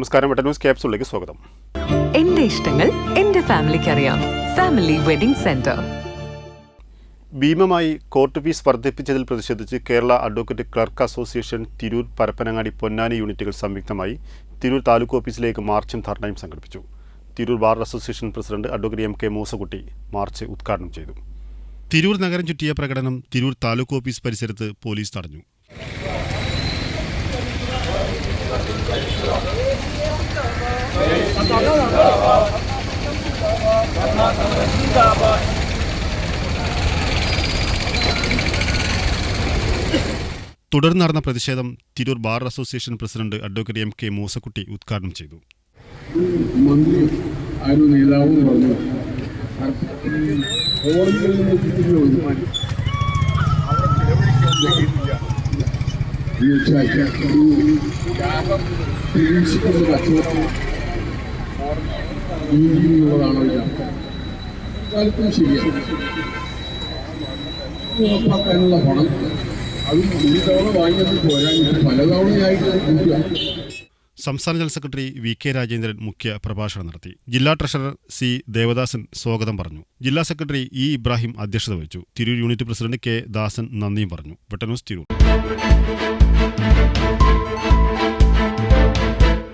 നമസ്കാരം. വെട്ട ന്യൂസ് ക്യാപ്സുകളിലേക്ക് സ്വാഗതം. എന്റെ ഇഷ്ടങ്ങൾ എന്റെ ഫാമിലിക്ക് അറിയാം. Family wedding centre. ഭീമമായി court fees വർദ്ധിപ്പിച്ചതിൽ പ്രതിഷേധിച്ച് Kerala advocate clerk association Tirur Parappanangadi Ponnani യൂണിറ്റുകൾ സംയുക്തമായി തിരൂർ താലൂക്ക് ഓഫീസിലേക്ക് മാർച്ചും ധർണയും സംഘടിപ്പിച്ചു. Tirur bar association president advocate M K Moosakutty march ഉദ്ഘാടനം ചെയ്തു. തിരൂർ നഗരം ചുറ്റിയ പ്രകടനം തിരൂർ താലൂക്ക് ഓഫീസ് പരിസരത്ത് പോലീസ് തടഞ്ഞു. തുടർന്ന് നടന്ന പ്രതിഷേധം Tirur bar association president advocate M K Moosakutty ഉദ്ഘാടനം ചെയ്തു മന്ത്രി ആരും നേതാവും പറഞ്ഞു കോടതികളിൽ നിന്ന് കിട്ടുന്ന പ്രതീക്ഷിക്കുന്ന കച്ചവടം ഇല്ല കാലത്തും ശരിയാണ് ഉറപ്പാക്കാനുള്ള പണം. അതും ഒരു തവണ വാങ്ങിയത് പോരാൻ പലതവണയായിട്ട് സംസ്ഥാന general secretary V K Rajendran മുഖ്യ പ്രഭാഷണം നടത്തി. ജില്ലാ ട്രഷറർ സി ദേവദാസൻ സ്വാഗതം പറഞ്ഞു. ജില്ലാ സെക്രട്ടറി ഇ ഇബ്രാഹിം അധ്യക്ഷത വഹിച്ചു. Tirur unit president K Dasan നന്ദിയും പറഞ്ഞു. വെട്ടനൂസ് തിരൂർ.